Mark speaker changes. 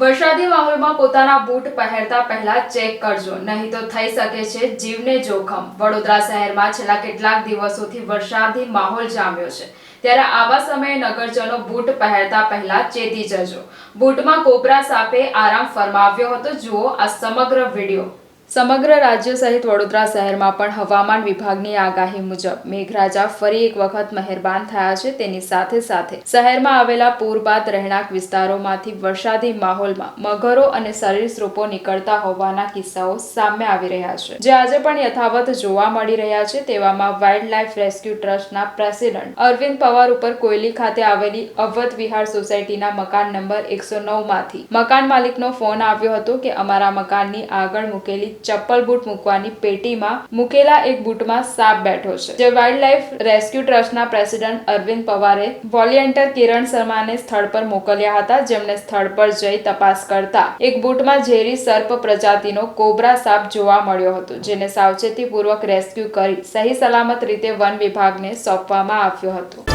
Speaker 1: વરસાદી માહોલમાં પોતાના બૂટ પહેરતા પહેલા ચેક કરજો. નહીં તો થઈ શકે છે જીવને જોખમ. વડોદરા શહેરમાં છેલ્લા કેટલાક દિવસોથી વરસાદી માહોલ જામ્યો છે. ત્યારે આવા સમયે નગરજનો બૂટ પહેરતા પહેલા ચેતી જજો. બૂટમાં કોબરા સાપે આરામ ફરમાવ્યો હતો. જુઓ આ સમગ્ર વીડિયો. સમગ્ર રાજ્ય સહિત વડોદરા શહેરમાં પણ હવામાન વિભાગની આગાહી મુજબ મેઘરાજા ફરી એક વખત મહેરબાન થયા છે. તેની સાથે સાથે શહેરમાં આવેલા પૂર બાદ રહેણાંક વિસ્તારોમાંથી વરસાદી માહોલમાં મગરો અને સરીસૃપો નીકળતા હોવાના કિસ્સાઓ સામે આવી રહ્યા છે. જે આજે પણ યથાવત જોવા મળી રહ્યા છે તેવામાં વાઇલ્ડ લાઇફ રેસ્ક્યુ ટ્રસ્ટના પ્રેસિડેન્ટ અરવિંદ પવાર ઉપર કોયલી ખાતે આવેલી અવધ વિહાર સોસાયટીના મકાન નંબર એકસો માંથી મકાન માલિકનો ફોન આવ્યો હતો કે અમારા મકાનની આગળ મૂકેલી ચપ્પલ બૂટ મૂકવાની પેટીમાં મૂકેલા એક બૂટમાં સાપ બેઠો છે. જે વાઇલ્ડ લાઇફ રેસ્ક્યુ ટ્રસ્ટના પ્રેસિડેન્ટ અરવિંદ પવારે વોલિયન્ટર કિરણ શર્માને સ્થળ પર મોકલ્યા હતા જેમણે સ્થળ પર જઈ તપાસ કરતા એક બૂટમાં ઝેરી સર્પ પ્રજાતિનો કોબરા સાપ જોવા મળ્યો હતો, જેને સાવચેતીપૂર્વક રેસ્ક્યુ કરી સહી સલામત રીતે વન વિભાગને સોંપવામાં આવ્યો હતો.